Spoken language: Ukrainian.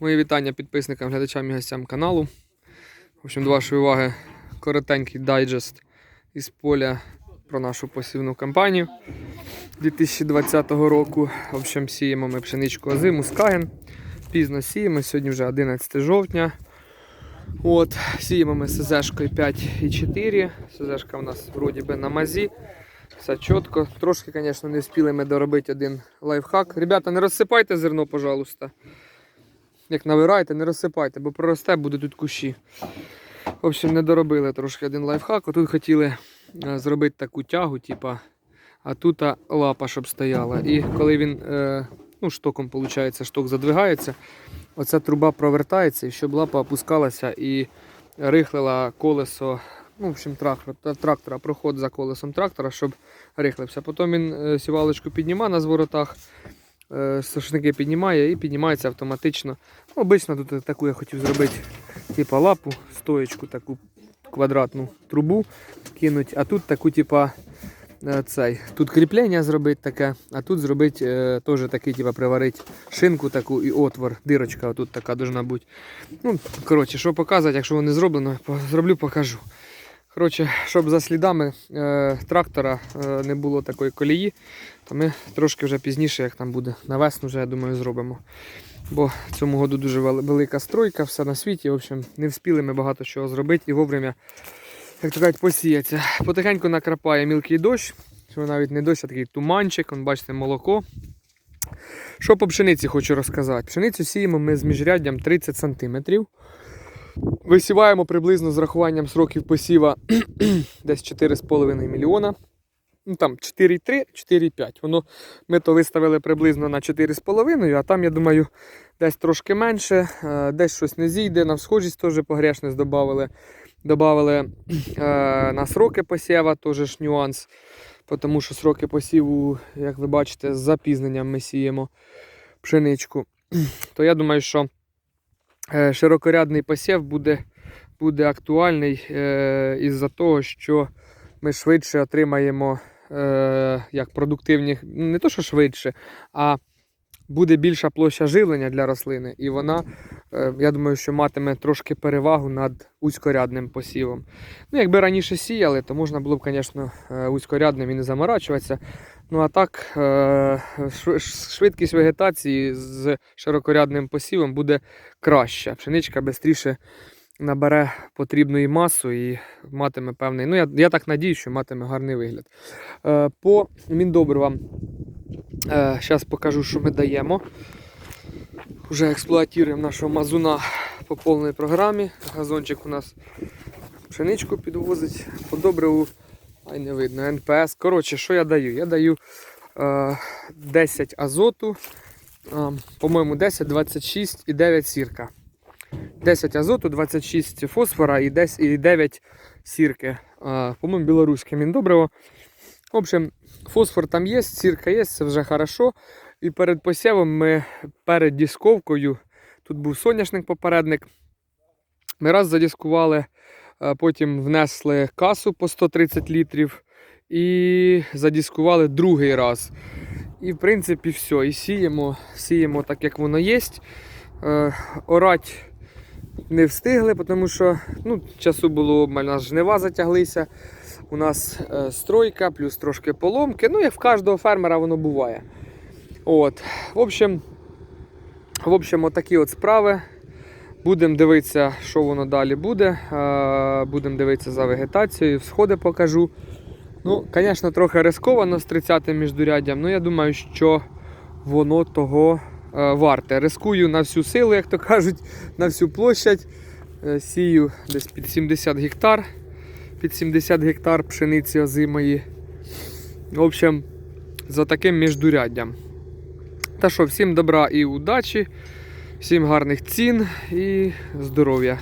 Мої вітання підписникам, глядачам і гостям каналу. В общем, до вашої уваги коротенький дайджест із поля про нашу посівну кампанію 2020 року. В общем, сіємо ми пшеничку озиму Скаген. Пізно сіємо, сьогодні вже 11 жовтня. От, сіємо ми СЗшкою 5,4. СЗшка у нас вроді би на мазі. Все чітко. Трошки, звісно, не встигли ми доробити один лайфхак. Ребята, не розсипайте зерно, пожалуйста. Як навираєте, не розсипайте, бо проросте, буде тут кущі. В общем, не доробили трошки один лайфхак. Отут хотіли е, зробити таку тягу, типа, а тут лапа, щоб стояла. І коли він е, ну, штоком, виходить, шток задвигається, оця труба провертається, і щоб лапа опускалася і рихлила колесо. Ну, в общем, трактор, трактора, проход за колесом трактора, щоб рихлився. Потім він е, сівалочку піднімає на зворотах, сушники піднімає і піднімається автоматично. Ну, обично тут таку я хотів зробити, типа лапу, стоєчку, таку квадратну трубу кинуть, а тут таку, типа, е, цей, тут кріплення зробити таке, а тут зробити е, теж такий, типа, приварити шинку таку і отвор, дирочка тут така бути. Ну, коротше, що показувати, якщо воно не зроблено, зроблю, покажу. Коротше, щоб за слідами е, трактора е, не було такої колії, то ми трошки вже пізніше, як там буде, на весну вже, я думаю, зробимо. Бо цьому году дуже велика стройка, все на світі. В общем, не встигли ми багато чого зробити і вовремя, як то кажуть, посіяться. Потихеньку накрапає мілкий дощ, що навіть не дощ, а такий туманчик, он, бачите, молоко. Що по пшениці хочу розказати. Пшеницю сіємо ми з міжряддям 30 см. Висіваємо приблизно з рахуванням сроків посіва десь 4,5 мільйона. Ну там 4,3, 4,5. Воно ми то виставили приблизно на 4,5, а там, я думаю, десь трошки менше, е, десь щось не зійде, на всхожість теж погрешність додали. Добавили е, на сроки посіва, теж нюанс. Тому що сроки посіву, як ви бачите, з запізненням ми сіємо пшеничку. То я думаю, що широкорядний посів буде, буде актуальний е, із-за того, що ми швидше отримаємо е, як продуктивні, не то, що швидше, а буде більша площа живлення для рослини, і вона, е, я думаю, що матиме трошки перевагу над вузькорядним посівом. Ну, якби раніше сіяли, то можна було б, звісно, е, вузькорядним і не заморачуватися. Ну а так, е, швидкість вегетації з широкорядним посівом буде краща. Пшеничка швидше набере потрібної масу і матиме певний. Ну, я, я так надію, що матиме гарний вигляд. Е, по міндобривам зараз покажу, що ми даємо. Вже експлуатуємо нашого мазуна по повній програмі. Газончик у нас пшеничку підвозить по добриву. Ай, не видно, НПС. Коротше, що я даю? Я даю е, 10 азоту, е, по-моєму, 10, 26 і 9 сірка. 10 азоту, 26 фосфора і 10 і 9 сірки. Е, по-моєму, білоруське міндобриво. В общем, фосфор там є, сірка є, це вже хорошо. І перед посівом ми перед дісковкою, тут був соняшник попередник. Ми раз задіскували, е, потім внесли касу по 130 літрів і задіскували другий раз. І в принципі все. І сіємо, сіємо так, як воно є. Е, орать не встигли, тому що ну, часу було обмаль, у нас жнива затяглися. У нас е, стройка, плюс трошки поломки. Ну, як в кожного фермера воно буває. От. В общем, в общем, отакі от справи. Будемо дивитися, що воно далі буде. Е, Будемо дивитися за вегетацією, всходи покажу. Ну, звісно, трохи рисковано з 30-м міждуряддям, але я думаю, що воно того е, варте. Рискую на всю силу, як то кажуть, на всю площадь. Е, Сію десь під 70 гектар. Під 70 гектар пшениці озимої. В общем, за таким міждуряддям. Та що, всім добра і удачі, всім гарних цін і здоров'я.